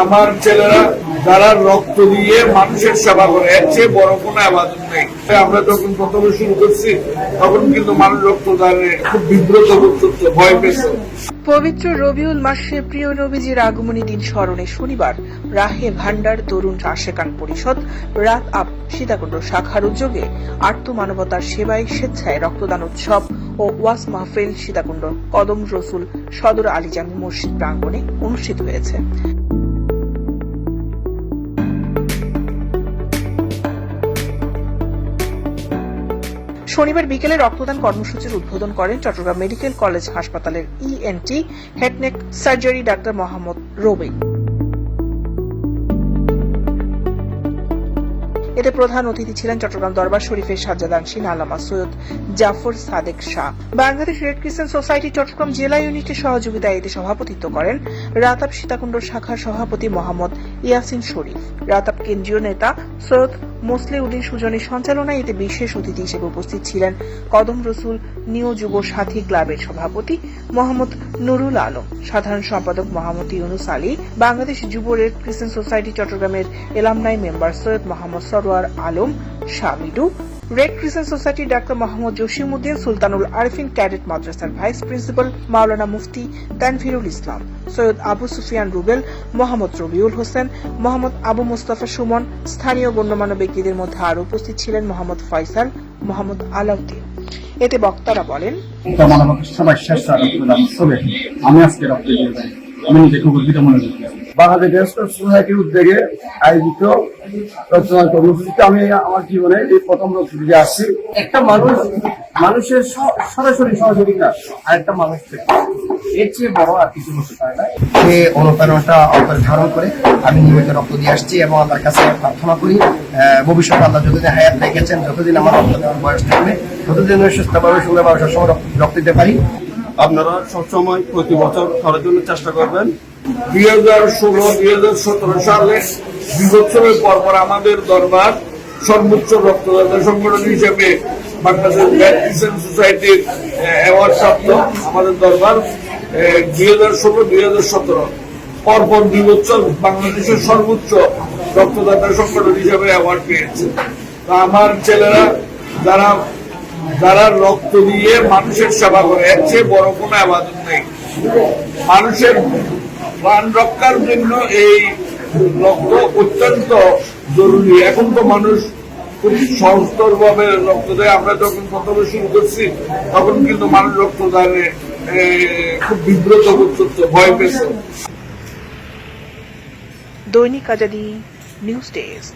আমার ছেলেরা যারা রক্ত দিয়ে মানুষের সেবা করে, এর চেয়ে বড় কোনো আবাদত নেই। আমরা যখন প্রথমে শুরু করছি, তখন কিন্তু মানুষ রক্তদানে খুব বিব্রত করতো, ভয় পেত। পবিত্র রবিউল মাসে প্রিয় নবীজির আগমনী দিন স্মরণে শনিবার রাহে ভান্ডার তরুণ আশেকান পরিষদ, রাত আপ সীতাকুণ্ড শাখার উদ্যোগে আর্ত মানবতার সেবায় স্বেচ্ছায় রক্তদান উৎসব ও ওয়াস মাহফিল সীতাকুণ্ড কদম রসুল সদর আলীজামি মসজিদ প্রাঙ্গণে অনুষ্ঠিত হয়েছে। শনিবার বিকেলে রক্তদান কর্মসূচির উদ্বোধন করেন চট্টগ্রাম মেডিকেল কলেজ হাসপাতালের ENT head neck surgery doctor Mohammad Robin এতে প্রধান অতিথি ছিলেন চট্টগ্রাম দরবার শরীফের সাজ্জাদানসীন Allama Syed Jafar Sadek Shah. Bangladesh red crescent society Chittagong জেলা ইউনিটের সহযোগিতায় এতে সভাপতিত্ব করেন রাতাব সীতাকুণ্ড শাখার সভাপতি মোহাম্মদ ইয়াসিন শরীফ। রাতাব কেন্দ্রীয় নেতা সৈয়দ মোসলে উদ্দিন সুজনের সঞ্চালনায় এতে বিশেষ অতিথি হিসেবে উপস্থিত ছিলেন কদম রসুল নিউ যুব সাথী ক্লাবের সভাপতি মোহাম্মদ নুরুল আলম, সাধারণ সম্পাদক মোহাম্মদ ইউনুস আলী, বাংলাদেশ যুব রেড ক্রিসেন্ট সোসাইটি চট্টগ্রামের alumni member Syed Mohammad Sarwar Alam শামিডু red crescent সোসাইটির ডাক্তার মোহাম্মদ জসিমউদ্দিন সুলতানুল আরিফিন ক্যাডেট মাদ্রাসার ভাইস প্রিন্সিপাল মাওলানা মুফতি তানফিরুল ইসলাম সৈয়দ আবু সুফিয়ান রুবেল মোহাম্মদ রবিউল হোসেন মোহাম্মদ আবু মুস্তাফা সুমন স্থানীয় গণ্যমান্য ব্যক্তিদের মধ্যে আরও উপস্থিত ছিলেন মোহাম্মদ ফয়সাল মোহাম্মদ আলাউদ্দিন। এতে বক্তারা বলেন আমি আজকে রক্ত দিয়ে আমি নিজেকে মনে বাংলাদেশ সোসাইটির উদ্যোগে আয়োজিত রক্তদান কর্মসূচিতে আমি আমার জীবনে এই প্রথম রক্ত দিয়ে আসছি। একটা মানুষ মানুষের সরাসরি সহযোগিতা আর একটা মানুষ থেকে। এর চেয়ে বড় আর কিছু হতে পারে না। যে অনুপ্রেরণাটা অন্তরে ধারণ করে আমি নিয়মিত রক্ত দিয়ে আসছি এবং আল্লাহর কাছে প্রার্থনা করি ভবিষ্যতে আল্লাহ যতদিন হায়াত রেখেছেন যতদিন আমার রক্ত দেওয়ার বয়স থাকবে ততদিন আমি সুস্থভাবে সুন্দরভাবে সবসময় রক্ত- রক্ত দিতে পারি। আপনারা সবসময় প্রতি বছর করার জন্য চেষ্টা করবেন। দুই হাজার ষোলো দুই হাজার সতেরো সালে বছরের পর পর আমাদের দরবার সর্বোচ্চ রক্তদাতা সংগঠন হিসেবে সোসাইটির অ্যাওয়ার্ড প্রাপ্ত আমাদের দরবার দুই হাজার ষোলো, দুই হাজার সতেরো। পরপর দুই বছর বাংলাদেশের সর্বোচ্চ রক্তদাতা সংগঠন হিসেবে অ্যাওয়ার্ড পেয়েছে। তো আমার ছেলেরা যারা যারা রক্ত দিয়ে মানুষের সেবা করে, এর চেয়ে বড় কোনো আবাদত নেই। মানুষের প্রাণ রক্ষার জন্য এই রক্ত অত্যন্ত জরুরি। এখন তো মানুষ ভাবে রক্ত দেয়। আমরা যখন প্রথমে শুরু করছি, তখন কিন্তু মানুষ রক্তদানে খুব বিব্রত ভয় পেয়েছে দৈনিক আজাদি নিউজ ডেস্ক।